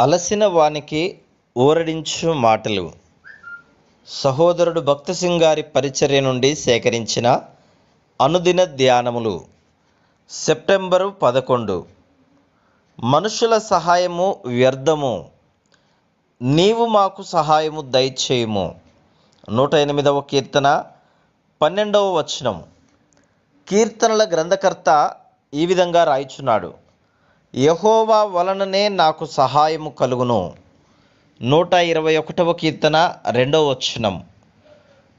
అలసిన వానికి ఊరడించు మాటలు. సహోదరుడు భక్త సింగారి పరిచర్య నుండి సేకరించిన అనుదిన ధ్యానములు. సెప్టెంబరు పదకొండు. మనుషుల సహాయము వ్యర్థము. నీవు మాకు సహాయము దయచేయము. నూట ఎనిమిదవ కీర్తన పన్నెండవ వచనం. కీర్తనల గ్రంథకర్త ఈ విధంగా రాయిచున్నాడు. యహోవా వలననే నాకు సహాయము కలుగును. నూట ఇరవై ఒకటవ కీర్తన రెండవ వచనం.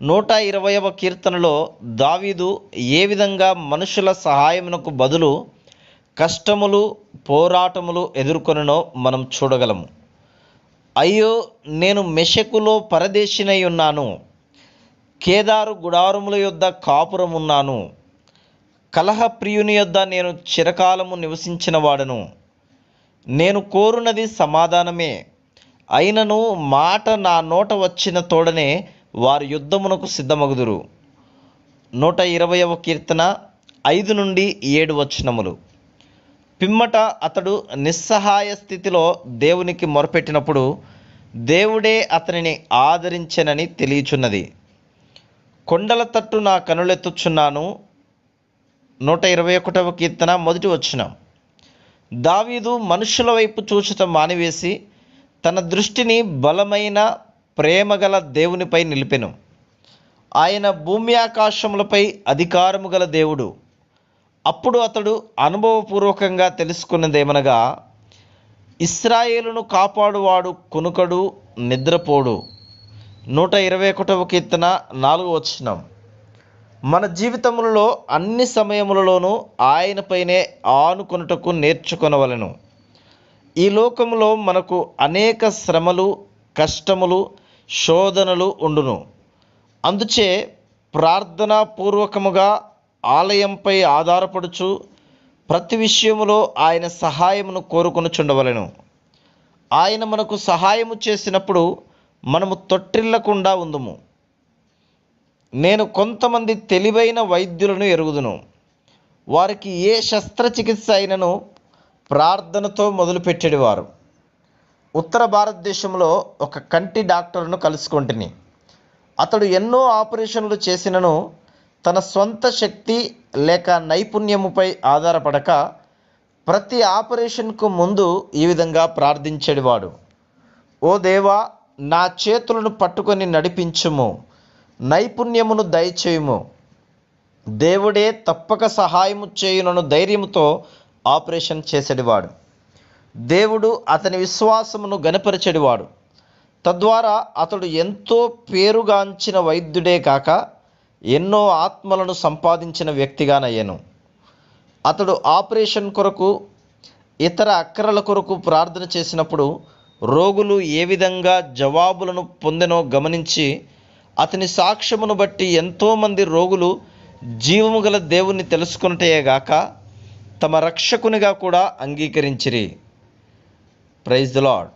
నూట ఇరవైవ కీర్తనలో దావీదు ఏ విధంగా మనుషుల సహాయమునకు బదులు కష్టములు పోరాటములు ఎదుర్కొనో మనం చూడగలము. అయ్యో నేను మెషకులో పరదేశినై ఉన్నాను. కేదారు గుడారముల యొద్ద కాపురమున్నాను. కలహప్రియుని యొద్ద నేను చిరకాలము నివసించిన వాడను నేను కోరునది సమాధానమే. అయినను మాట నా నోట వచ్చిన తోడనే వారి యుద్ధమునకు సిద్ధమగుదురు. నూట ఇరవయవ కీర్తన ఐదు నుండి ఏడు వచనములు. పిమ్మట అతడు నిస్సహాయ స్థితిలో దేవునికి మొరపెట్టినప్పుడు దేవుడే అతనిని ఆదరించెనని తెలియచున్నది. కొండల తట్టు నా కనులెత్తుచున్నాను. నూట ఇరవై ఒకటవ కీర్తన మొదటి వచ్చిన దావీదు మనుషుల వైపు చూచుట మానివేసి తన దృష్టిని బలమైన ప్రేమగల దేవునిపై నిలిపెను. ఆయన భూమి ఆకాశములపై అధికారము గల దేవుడు. అప్పుడు అతడు అనుభవపూర్వకంగా తెలుసుకున్నదేమనగా ఇస్రాయేలును కాపాడువాడు కునుకడు నిద్రపోడు. నూట ఇరవై ఒకటవ కీర్తన నాలుగు వచ్చినాం మన జీవితములలో అన్ని సమయములలోనూ ఆయనపైనే ఆనుకొనుటకు నేర్చుకొనవలెను. ఈ లోకములో మనకు అనేక శ్రమలు కష్టములు శోధనలు ఉండును. అందుచే ప్రార్థనాపూర్వకముగా ఆలయంపై ఆధారపడుచు ప్రతి విషయములో ఆయన సహాయమును కోరుకొనుచుండవలెను. ఆయన మనకు సహాయము చేసినప్పుడు మనము తొట్టిల్లకుండా ఉందుము. నేను కొంతమంది తెలివైన వైద్యులను ఎరుగుదును. వారికి ఏ శస్త్రచికిత్స అయినను ప్రార్థనతో మొదలుపెట్టేవారు. ఉత్తర భారతదేశంలో ఒక కంటి డాక్టర్ను కలుసుకుంటుని. అతడు ఎన్నో ఆపరేషన్లు చేసినను తన సొంత శక్తి లేక నైపుణ్యముపై ఆధారపడక ప్రతి ఆపరేషన్కు ముందు ఈ విధంగా ప్రార్థించేవాడు. ఓ దేవా నా చేతులను పట్టుకొని నడిపించుము. నైపుణ్యమును దయచేయుము. దేవుడే తప్పక సహాయము చేయునను ధైర్యముతో ఆపరేషన్ చేసేటివాడు దేవుడు అతని విశ్వాసమును గనపరిచెడివాడు తద్వారా అతడు ఎంతో పేరుగాంచిన వైద్యుడే కాక ఎన్నో ఆత్మలను సంపాదించిన వ్యక్తిగానయ్యను. అతడు ఆపరేషన్ కొరకు ఇతర అక్కరల కొరకు ప్రార్థన చేసినప్పుడు రోగులు ఏ విధంగా జవాబులను పొందెనో గమనించి అతని సాక్ష్యమును బట్టి ఎంతోమంది రోగులు జీవము గల దేవుణ్ణి తెలుసుకున్నటేగాక తమ రక్షకునిగా కూడా అంగీకరించిరి. Praise the lord